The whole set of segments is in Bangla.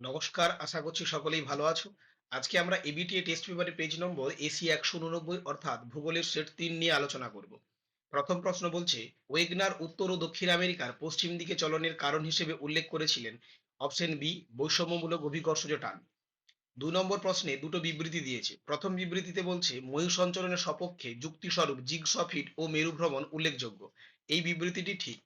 নমস্কার, আশা করছি সকলেই ভালো আছো। আজকে আমরা এবিটিএ টেস্ট পেপারের পেজ নম্বর এসি একশো উননব্বই অর্থাৎ ভূগোলের সেট তিন নিয়ে আলোচনা করব। প্রথম প্রশ্ন বলছে, ওয়েগনার উত্তর ও দক্ষিণ আমেরিকার পশ্চিম দিকে চলনের কারণ হিসেবে উল্লেখ করেছিলেন অপশন বি, বৈষম্যমূলক অভিকর্ষজ টান দু নম্বর প্রশ্নে দুটো বিবৃতি দিয়েছে। প্রথম বিবৃতিতে বলছে, ময়ূর সঞ্চালনের সপক্ষে যুক্তিস্বরূপ জিগসফিট ও মেরু ভ্রমণ উল্লেখযোগ্য। এই বিবৃতিটি ঠিক।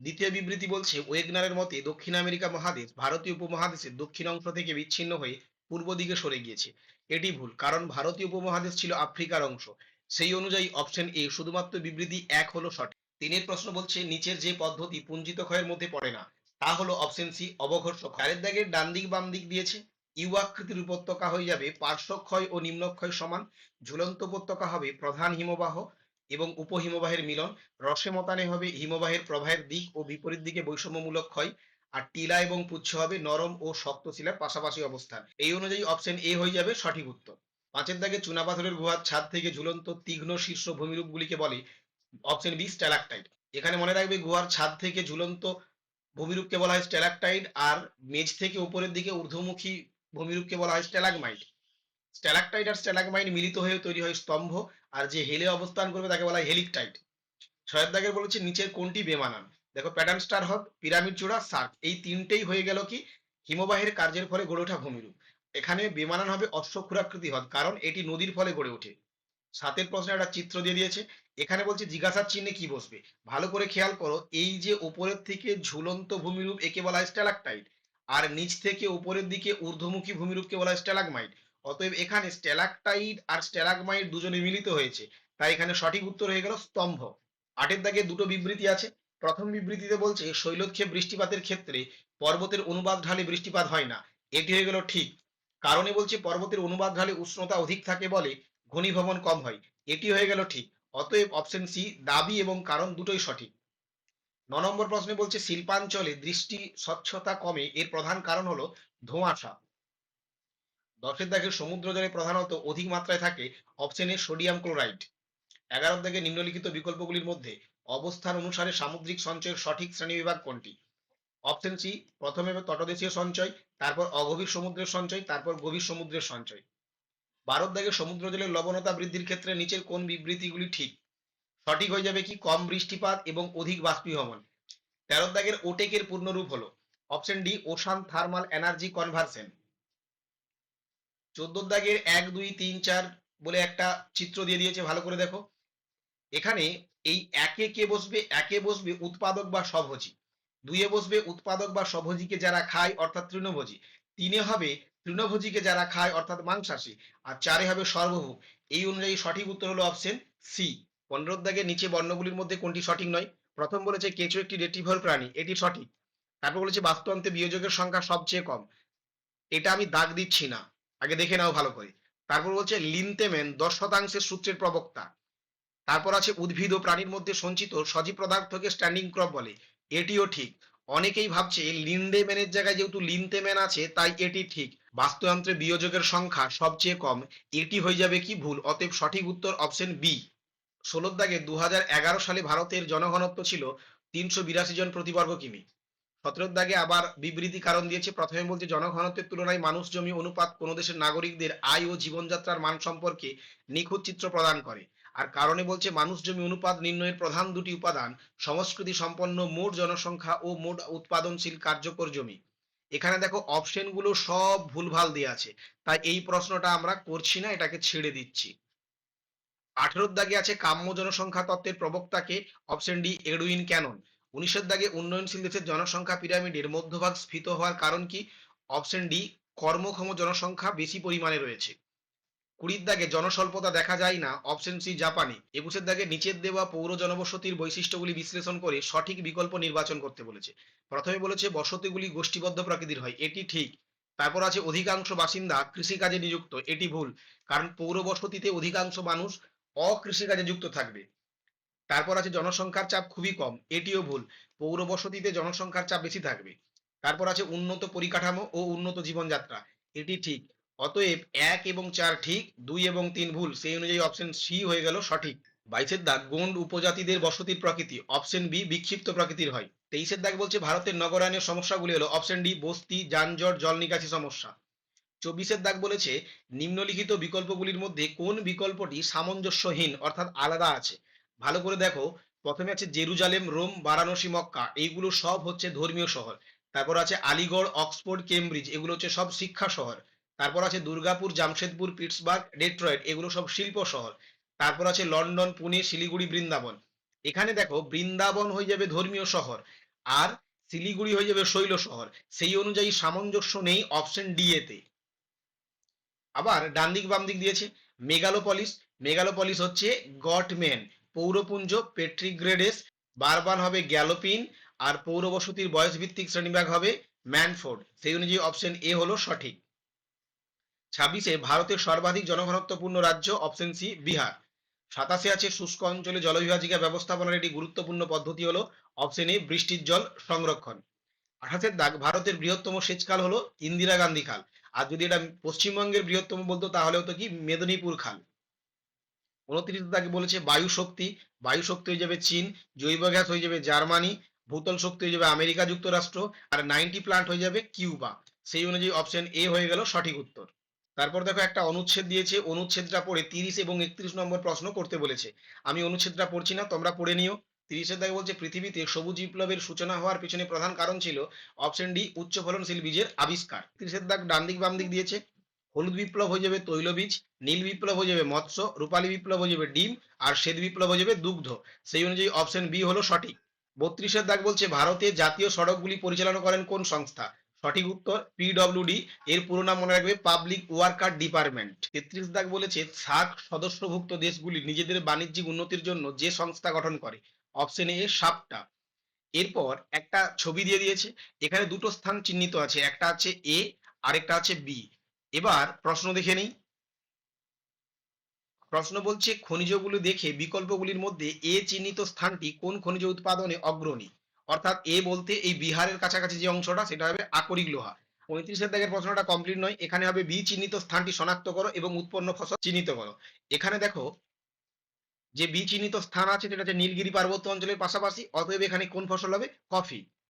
দ্বিতীয় বিবৃতি বলছে, ওয়েগনারের মতে দক্ষিণ আমেরিকা মহাদেশ ভারতীয় উপমহাদেশের দক্ষিণ অংশ থেকে বিচ্ছিন্ন হয়ে পূর্ব দিকে সরে গিয়েছে। এটি ভুল, কারণ ভারতীয় উপমহাদেশ ছিল আফ্রিকার অংশ। সেই অনুযায়ী অপশন এ শুধুমাত্র বিবৃতি এক হলো সঠিক। তিনের প্রশ্ন বলছে, নিচের যে পদ্ধতি পুঞ্জিত ক্ষয়ের মধ্যে পড়ে না, তা হলো অপশন সি, অবঘর্ষ চারের দাগের ডান দিক বাম দিক দিয়েছে, ইউ আকৃতির উপত্যকা হয়ে যাবে, পার্শ্বক্ষয় ও নিম্নক্ষয় সমান, ঝুলন্ত উপত্যকা হবে প্রধান হিমবাহ এবং উপহিমবাহের মিলন। রসে মতানে হবে হিমবাহের প্রবাহের দিক ও বিপরীত দিকে বৈষম্যমূলক ক্ষয়। আর টিলা এবং পুচ্ছ হবে নরম ও শক্ত শিলার পাশাপাশি অবস্থান। এই অনুযায়ী অপশন এ হয়ে যাবে সঠিক উত্তর। পাঁচের দাগে চুনাপাথরের গুহার ছাদ থেকে ঝুলন্ত তীক্ষ্ণ শীর্ষ ভূমিরূপগুলিকে বলে অপশন বি স্ট্যালাকটাইট এখানে মনে রাখবে গুহার ছাদ থেকে ঝুলন্ত ভূমিরূপকে বলা হয় স্ট্যালাকটাইট আর মেঝ থেকে উপরের দিকে ঊর্ধ্বমুখী ভূমিরূপকে বলা হয় স্ট্যালাগমাইট স্ট্যালাকটাইট আর স্ট্যালাগমাইট মিলিত হয়ে তৈরি হয় স্তম্ভ, আর যে হেলে অবস্থান করবে তাকে বলা হয় হেলিকটাইট ছয়ের দাগের বলেছে, নিচের কোনটি বেমানান? দেখো, প্যাটার্ন স্টার হ্রদ পিরামিড চূড়া সার্ক। এই তিনটেই হয়ে গেল কি? হিমবাহের কার্যের ফলে গড়ে ওঠা ভূমিরূপ। এখানে বেমানান হবে অশ্বক্ষুরাকৃতি হ্রদ কারণ এটি নদীর ফলে গড়ে ওঠে। সাতের প্রশ্নে একটা চিত্র দিয়ে দিয়েছে। এখানে বলছে, জিজ্ঞাসার চিহ্নে কি বসবে? ভালো করে খেয়াল করো, এই যে উপরের থেকে ঝুলন্ত ভূমিরূপ, একে বলা হয় স্ট্যালাকটাইট আর নিচ থেকে উপরের দিকে ঊর্ধ্বমুখী ভূমিরূপকে বলা হয় স্ট্যালাগমাইট অতএব এখানে স্ট্যালাকটাইট আর স্ট্যালাগমাইট দুজনে মিলিত হয়েছে। তাই এখানে সঠিক উত্তর হয়ে গেল স্তম্ভ। আটের দাগে দুটো বিবৃতি আছে। প্রথম বিবৃতিতে বলছে, শৈলক্ষেপ বৃষ্টিপাতের ক্ষেত্রে পর্বতের অনুবাদ ঢালে বৃষ্টিপাত হয় না। এটি হয়ে গেল ঠিক। কারণে বলছে, পর্বতের অনুবাদ ঢালে উষ্ণতা অধিক থাকে বলে ঘনীভবন কম হয়। এটি হয়ে গেল ঠিক। অতএব অপশন সি, দাবি এবং কারণ দুটোই সঠিক। ন নম্বর প্রশ্নে বলছে, শিল্পাঞ্চলে দৃষ্টি স্বচ্ছতা কমে, এর প্রধান কারণ হলো ধোঁয়াশা। দশের দাগে সমুদ্র জলে প্রধানত অধিক মাত্রায় থাকে অপশনে সোডিয়াম ক্লোরাইড। এগারো দাগে নিম্নলিখিত বিকল্পগুলির মধ্যে অবস্থান অনুসারে সামুদ্রিক সঞ্চয়ের সঠিক শ্রেণীবিভাগ কোনটি? অপশন সি, প্রথমে তটদেশীয় সঞ্চয়, তারপর অগভীর সমুদ্রের সঞ্চয়, তারপর গভীর সমুদ্রের সঞ্চয়। বারোর দাগে সমুদ্র জলের লবণতা বৃদ্ধির ক্ষেত্রে নিচের কোন বিবৃতিগুলি ঠিক? সঠিক হয়ে যাবে কি? কম বৃষ্টিপাত এবং অধিক বাষ্পীভবন। তেরো দাগের ওটেকের পূর্ণরূপ হলো। Option D, ocean thermal energy conversion. চোদ্দ দাগের এক, দুই, তিন, চার বলে একটা চিত্র দিয়ে দিয়েছে, ভালো করে দেখো। এখানে এই একে কে বসবে, একে বসবে উৎপাদক বা স্বভোজী। দুইয়ে বসবে উৎপাদক বা স্বভোজীকে যারা খায়, অর্থাৎ তৃণভোজী। তিনে হবে তৃণভোজীকে যারা খায়, অর্থাৎ মাংসাশী। আর চারে হবে সর্বভোগ। এই অনুযায়ী সঠিক উত্তর হলো অপশন সি পনেরো দাগের নিচে বর্ণগুলির মধ্যে কোনটি সঠিক নয়? প্রথম বলেছে, কেঁচো একটি রেটিভর প্রাণী। এটি সঠিক। তারপর বলেছে, বাস্তুতন্ত্রে বিয়োজকের সংখ্যা সবচেয়ে কম। এটা আমি দাগ দিচ্ছি না। আগে দেখে নাও ভালো করে। তারপর বলছে লিনতেমেন দশ শতাংশের সূত্রের প্রবক্তা। তারপর আছে, উদ্ভিদ ও প্রাণীর মধ্যে সঞ্চিত সজীব পদার্থকে স্ট্যান্ডিং ক্রপ বলে। এটিও ঠিক। অনেকেই ভাবছে লিন্ডেম্যানের জায়গায় যেহেতু লিনতেম্যান আছে, তাই এটি ঠিক। বাস্তুযন্ত্রে বিয়োজকের সংখ্যা সবচেয়ে কম। এটি হয়ে যাবে কি ভুল? অতএব সঠিক উত্তর অপশন বি ষোলোর দাগে দু হাজার এগারো সালে ভারতের জনঘনত্ব ছিল তিনশো বিরাশি জন প্রতি বর্গ কিমি। সতেরোর দাগে আবার বিবৃতি কারণ দিয়েছে। প্রথমে বলছে, জনঘনত্বের তুলনায় মানুষ জমি অনুপাত কোনো দেশের নাগরিকদের আয় ও জীবনযাত্রার মান সম্পর্কে নিখুঁত চিত্র প্রদান করে। আর কারণে বলছে, মানুষ জমি অনুপাত নির্ণয়ের প্রধান দুটি উপাদান, সংস্কৃতি সম্পন্ন মোট জনসংখ্যা ও মোট উৎপাদনশীল কার্যকর জমি। এখানে দেখো, অপশনগুলো সব ভুলভাল দিয়ে আছে। তাই এই প্রশ্নটা আমরা করছি না, এটাকে ছেড়ে দিচ্ছি। আঠেরোর দাগে আছে, কাম্য জনসংখ্যা তত্ত্বের প্রবক্তাকে অপশন ডি, এডুইন ক্যানন। উনিশের দাগে উন্নয়নশীল দেশের জনসংখ্যা পিরামিডের মধ্যভাগ স্ফীত হওয়ার কারণ কি? অপশন ডি, কর্মক্ষম জনসংখ্যা বেশি পরিমাণে রয়েছে। কুড়ির দাগে জনস্বল্পতা দেখা যায় না, অপশন সি, জাপানে। একুশের দাগে নিচের দেওয়া পৌর জনবসতির বৈশিষ্ট্যগুলি বিশ্লেষণ করে সঠিক বিকল্প নির্বাচন করতে বলেছে। প্রথমে বলেছে, বসতিগুলি গোষ্ঠীবদ্ধ প্রকৃতির হয়, এটি ঠিক। তারপর আছে, অধিকাংশ বাসিন্দা কৃষিকাজে নিযুক্ত, এটি ভুল। কারণ পৌর বসতিতে অধিকাংশ মানুষ অকৃষিকাজে যুক্ত থাকবে। তারপর আছে জনসংখ্যার চাপ খুবই কম, এটিও ভুল। পৌর বসতিতে জনসংখ্যার চাপ বেশি থাকবে। তারপর আছে উন্নত পরিকাঠামো ও উন্নত জীবনযাত্রা। এটি ঠিক, অতএব এক এবং চার ঠিক, দুই এবং তিন ভুল। সেই অনুযায়ী অপশন সি হয়ে গেল সঠিক। বাইশের দাগ গোন্ড উপজাতিদের বসতির প্রকৃতি। অপশন বি বিক্ষিপ্ত প্রকৃতির হয়। তেইশের দাগ বলছে ভারতের নগরায়নের সমস্যাগুলি হলো অপশন ডি বস্তি, যানজট, জল নিকাশি সমস্যা। চব্বিশের দাগ বলেছে, নিম্নলিখিত বিকল্পগুলির মধ্যে কোন বিকল্পটি সামঞ্জস্যহীন, অর্থাৎ আলাদা আছে? ভালো করে দেখো। প্রথমে আছে জেরুজালেম, রোম, বারাণসী, মক্কা। এইগুলো সব হচ্ছে ধর্মীয় শহর। তারপর আছে আলিগড়, অক্সফোর্ড, কেমব্রিজ। এগুলো হচ্ছে সব শিক্ষা শহর। তারপর আছে দুর্গাপুর, জামশেদপুর, পিটসবার্গ, ডেট্রয়েট। এগুলো সব শিল্প শহর। তারপর আছে লন্ডন, পুনে, শিলিগুড়ি, বৃন্দাবন। এখানে দেখো, বৃন্দাবন হয়ে যাবে ধর্মীয় শহর আর শিলিগুড়ি হয়ে যাবে শৈল শহর। সেই অনুযায়ী সামঞ্জস্য নেই অপশন ডি এতে আবার ডান দিক বাম দিক দিয়েছে, মেগালোপলিস। মেগালোপলিস হচ্ছে গটম্যান। পৌরপুঞ্জ পেট্রিগ্রেডেস বারবান হবে গ্যালোপিন আর পৌরবসতির বয়স ভিত্তিক শ্রেণীবিভাগ হবে ম্যানফোর্ড। সেই অনুযায়ী অপশন এ হলো সঠিক। ছাব্বিশে ভারতের সর্বাধিক জনঘনত্বপূর্ণ রাজ্য অপশন সি বিহার। সাতাশে আছে শুষ্ক অঞ্চলে জলবিভাজিকা ব্যবস্থাপনার একটি গুরুত্বপূর্ণ পদ্ধতি হলো অপশন এ বৃষ্টির জল সংরক্ষণ। আঠাশের দাগ ভারতের বৃহত্তম সেচখাল হলো ইন্দিরা গান্ধী খাল। আর যদি এটা পশ্চিমবঙ্গের বৃহত্তম বলতো তাহলে হতো কি মেদিনীপুর খাল। উনত্রিশ দাগে বলেছে বায়ু শক্তি। বায়ু শক্তি হয়ে যাবে চীন, জৈব গ্যাস হয়ে যাবে জার্মানি, ভূতল শক্তি হয়ে যাবে আমেরিকা যুক্তরাষ্ট্র, আর নাইনটি প্লান্ট হয়ে যাবে কিউবা। সেই অনুযায়ী অপশন এ হয়ে গেল সঠিক উত্তর। তারপর দেখো একটা অনুচ্ছেদ দিয়েছে, অনুচ্ছেদটা পড়ে তিরিশ এবং একত্রিশ নম্বর প্রশ্ন করতে বলেছে। আমি অনুচ্ছেদটা পড়ছি না, তোমরা পড়ে নিও। তিরিশের দাগে বলছে, পৃথিবীতে সবুজ বিপ্লবের সূচনা হওয়ার পিছনে প্রধান কারণ ছিল অপশন ডি উচ্চ ফলনশীল বীজের আবিষ্কার। তিরিশের দাগ ডান দিক বাম দিক দিয়েছে। হলুদ বিপ্লব হয়ে যাবে তৈলবীজ নীল বিপ্লব হয়ে যাবে মৎস্য, রূপালী বিপ্লব হয়ে যাবে ডিম, আর শ্বেত বিপ্লব হয়ে যাবে দুগ্ধ। সেই অনুযায়ী অপশন বি হলো সঠিক। বত্রিশের দাগ বলছে ভারতে জাতীয় সড়কগুলি পরিচালনা করেন কোন সংস্থা? সঠিক উত্তর পিডব্লিউডি এর পুরো নাম মনে রাখবে পাবলিক ওয়ার্কার ডিপার্টমেন্ট তেত্রিশ দাগ বলেছে সার্ক সদস্যভুক্ত দেশগুলি নিজেদের বাণিজ্যিক উন্নতির জন্য যে সংস্থা গঠন করে। অপশন এ সাপটা। এরপর একটা ছবি দিয়ে দিয়েছে। এখানে দুটো স্থান চিহ্নিত আছে, একটা আছে এ আরেকটা আছে বি এবার প্রশ্ন দেখে নেই। প্রশ্ন বলছে, খনিজগুলো দেখে বিকল্পগুলির মধ্যে এ চিহ্নিত স্থানটি কোন খনিজ উৎপাদনে অগ্রণী? অর্থাৎ এ বলতে এই বিহারের কাছাকাছি যে অংশটা, সেটা হবে আকরিক লোহা। পঁয়ত্রিশের দাগের প্রশ্নটা কমপ্লিট নয়। এখানে হবে বি চিহ্নিত স্থানটি শনাক্ত করো এবং উৎপন্ন ফসল চিহ্নিত করো। এখানে দেখো যে বি চিহ্নিত স্থান আছে, সেটা হচ্ছে নীলগিরি পার্বত্য অঞ্চলের পাশাপাশি, অতএব এখানে কোন ফসল হবে? কফি।